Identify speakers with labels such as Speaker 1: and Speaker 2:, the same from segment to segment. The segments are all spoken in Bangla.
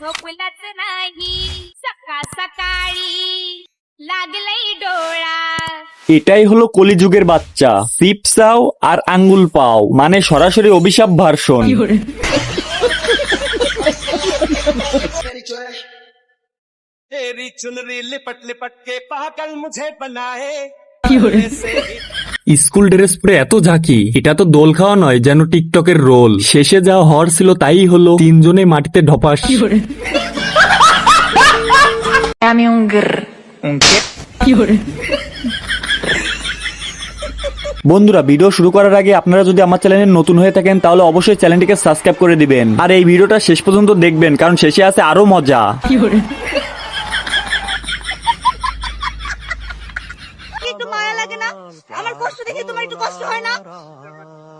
Speaker 1: झोपलाच नाही सकाळ सकाळी लागलंय डोळा
Speaker 2: এটাই হলো কলিযুগের বাচ্চা সিপসাও আর আঙ্গুল পাও মানে সরাসরি অভিশাপ ভার্সন
Speaker 3: तेरी चुनरी लिपट लिपट के पागल मुझे बनाए
Speaker 2: স্কুল ড্রেস পরে এত ঝাঁকি এটা তো দোল খাওয়া নয় যেন টিকটকের রোল। শেষে যা হওয়ার ছিল তাই হলো তিনজনে মাটিতে ঢপাস। বন্ধুরা ভিডিও শুরু করার আগে আপনারা যদি আমার চ্যানেলে নতুন হয়ে থাকেন তাহলে অবশ্যই চ্যানেলটিকে সাবস্ক্রাইব করে দিবেন। আর এই ভিডিওটা শেষ পর্যন্ত দেখবেন কারণ শেষে আছে আরও মজা।
Speaker 4: মায়া লাগে না? আমার কষ্ট দেখে তোমার একটু কষ্ট হয় না?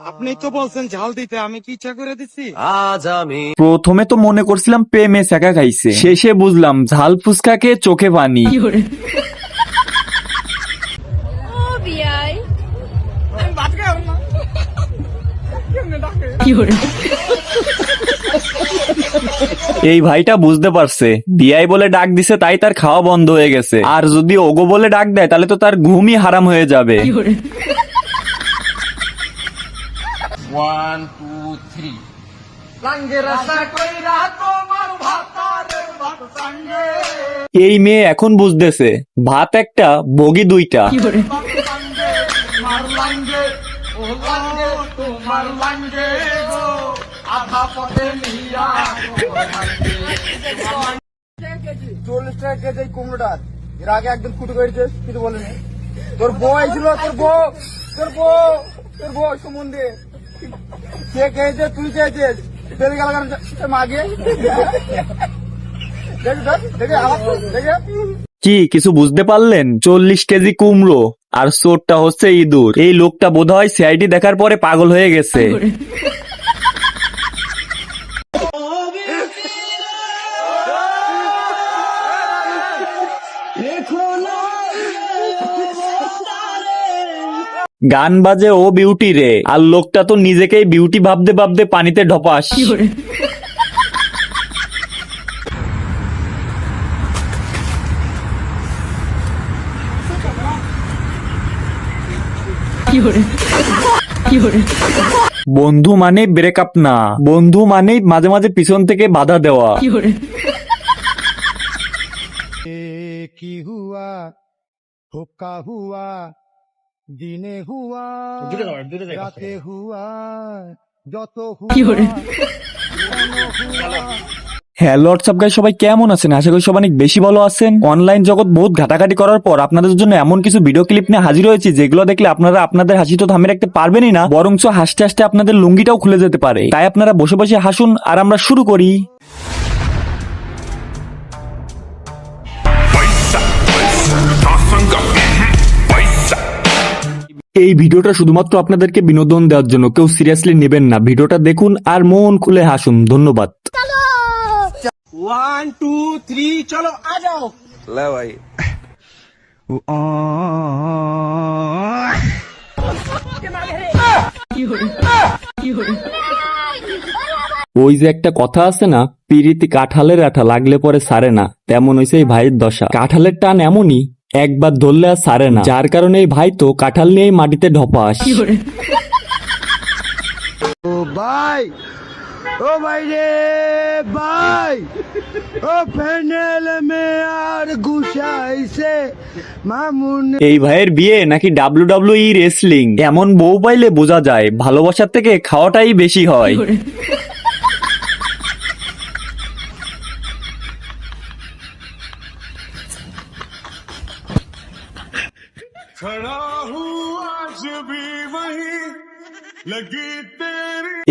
Speaker 3: আপনি তো বলছেন ঝাল দিতে আমি কি ইচ্ছা করে দিচ্ছি আজ আমি
Speaker 2: প্রথমে তো মনে করছিলাম প্রেমে শেখা খাইছে। শেষে বুঝলাম ঝাল ফুচকা খেয়ে চোখে পানি।
Speaker 1: ও বিয়াই।
Speaker 2: এই ভাইটা বুঝতে পারছে। বিয়াই বলে ডাক দিছে তাই তার খাওয়া বন্ধ হয়ে গেছে। আর যদি ওগো বলে ডাক দেয় তাহলে তো তার ঘুমই হারাম হয়ে যাবে।
Speaker 3: ওয়ান টু থ্রি
Speaker 2: এই মেয়ে এখন বুঝতেছে ভাত একটা বগি দুইটা।
Speaker 3: চল্লিশ টাকা কেজি কুমড়োটার এর আগে একদিন কুটু করেছে কিছু বলেনি। তোর বউ ছিল তোর বউ তোর বউ তোর বউ সম্বন্ধে। কে খেয়েছে তুই খেয়েছিস? তেল গেল মাগে দেখে দেখে আবার দেখে।
Speaker 2: কি কিছু বুঝতে পারলেন? চল্লিশ কেজি কুমড়ো আর চোরটা হচ্ছে ইঁদুর। এই লোকটা বোধ হয় সিআইডি দেখার পরে পাগল হয়ে গেছে। গান বাজে ও বিউটি রে। আর লোকটা তো নিজেকেই বিউটি ভাবতে ভাবতে পানিতে ঢপাস। বন্ধু মানে ব্রেকআপ না। বন্ধু মানে মাঝে মাঝে পিছন থেকে বাধা দেওয়া।
Speaker 3: কি হুয়া? হুক্কা হুয়া? দিনে হুয়া রাতে হুয়া যত হুয়া
Speaker 2: হ্যাঁ। হোয়াটসঅ্যাপ গাই সবাই কেমন আছেন? আশা করি সবাই অনেক বেশি ভালো আছেন। অনলাইন জগৎ বহুত ঘাটাঘাটি করার পর আপনাদের জন্য এমন কিছু ভিডিও ক্লিপ নিয়ে হাজির হয়েছি যেগুলো দেখলে আপনারা আপনাদের হাসি তো থামে রাখতে পারবেনই না বরঞ্চ হাসতে হাসতে আপনাদের লুঙ্গিটাও খুলে যেতে পারে। তাই আপনারা বসে বসে হাসুন আর আমরা শুরু করি। এই ভিডিওটা শুধুমাত্র আপনাদেরকে বিনোদন দেওয়ার জন্য। কেউ সিরিয়াসলি নেবেন না। ভিডিওটা দেখুন আর মন খুলে হাসুন। ধন্যবাদ।
Speaker 3: ওয়ান টু থ্রি চলো আ যাও। ভাই।
Speaker 2: ওই যে একটা কথা আছে না পিরিতি কাঁঠালের আঠা লাগলে পরে সারে না। তেমন হইছে এই ভাইয়ের দশা। কাঁঠালের টান এমনই একবার ধরলে আর সারে না। যার কারণে এই ভাই তো কাঁঠাল নিয়েই মাটিতে ঢপাস।
Speaker 3: ও ভাই ও ভাই রে ভাই ও ফেনেল মে আর গুছাইছে মামুন।
Speaker 2: এই ভাইয়ের বিয়ে নাকি ডাব্লিউ ডাব্লিউ ই রেসলিং? এমন বউ পাইলে বোঝা যায় ভালোবাসার থেকে খাওয়াটাই বেশি হয়।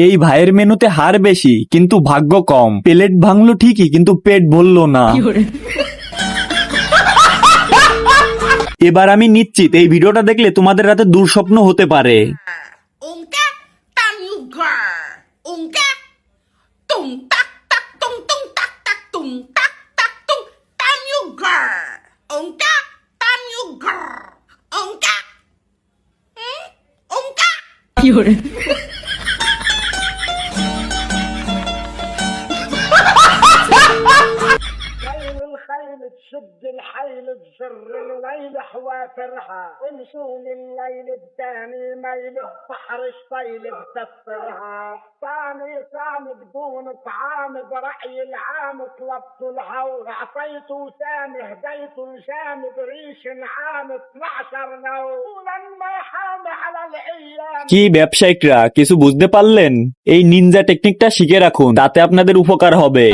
Speaker 2: এই ভাইয়ের মেনুতে হার বেশি কিন্তু ভাগ্য কম। প্লেট ভাঙলো ঠিকই কিন্তু পেট ভরলো না। এবার আমি নিশ্চিত এই ভিডিওটা দেখলে তোমাদের রাতে দুঃস্বপ্ন হতে পারে।
Speaker 4: 有人。
Speaker 5: شد الحيل بسر الليل حوافرها ونشول الليل الثاني ميله بحر الصيل بكسرها ثاني صام بدون طعام برأي العام طلبت الهو عصيت وسامي هديته وشامي بريش نعام 12 نو ولما حام
Speaker 2: কি ব্যবসায়িকরা কিছু বুঝতে পারলেন এই নিনজা টেকনিকটা শিখে রাখুন তাতে আপনাদের উপকার হবে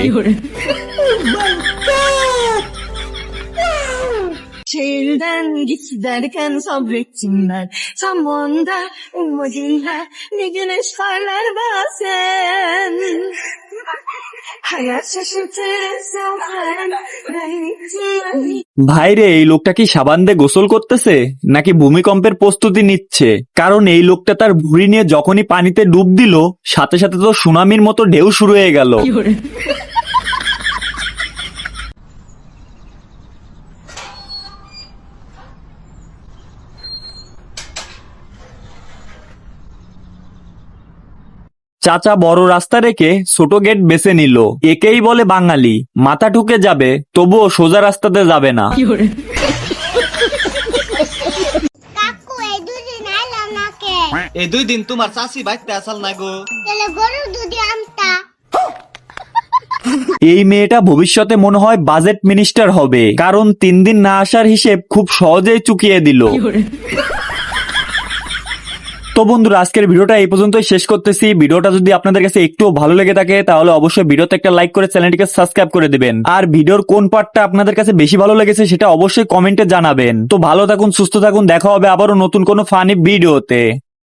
Speaker 4: Şehirden git derken sabrettim Samanda, Tam ne güneş parlar bazen.
Speaker 2: ভাইরে এই লোকটা কি সাবান দিয়ে গোসল করতেছে? নাকি ভূমিকম্পের প্রস্তুতি নিচ্ছে? কারণ এই লোকটা তার ভুঁড়ি নিয়ে যখনই পানিতে ডুব দিল, সাথে সাথে তো সুনামির মতো ঢেউ শুরু হয়ে গেল। চাচা বড় রাস্তা রেখে ছোট গেট বেছে নিল। একেই বলে বাঙালি। মাথা ঠুকে যাবে তবুও সোজা রাস্তাতে যাবে না।
Speaker 6: এই
Speaker 7: দুই দিন তোমার চাষি বাইতে আসাল না গো।
Speaker 2: এই মেয়েটা ভবিষ্যতে মনে হয় বাজেট মিনিস্টার হবে কারণ তিন দিন না আসার হিসেব খুব সহজেই চুকিয়ে দিল। তো বন্ধুরা, আজকের ভিডিওটা এই পর্যন্তই শেষ করতেছি। ভিডিওটা যদি আপনাদের কাছে একটু ভালো লেগে থাকে, তাহলে অবশ্যই ভিডিওতে একটা লাইক করে চ্যানেলটিকে সাবস্ক্রাইব করে দিবেন। আর ভিডিওর কোন পার্টটা আপনাদের কাছে বেশি ভালো লেগেছে, সেটা অবশ্যই কমেন্টে জানাবেন। তো ভালো থাকুন, সুস্থ থাকুন, দেখা হবে আবারও নতুন কোনো ফানি ভিডিওতে।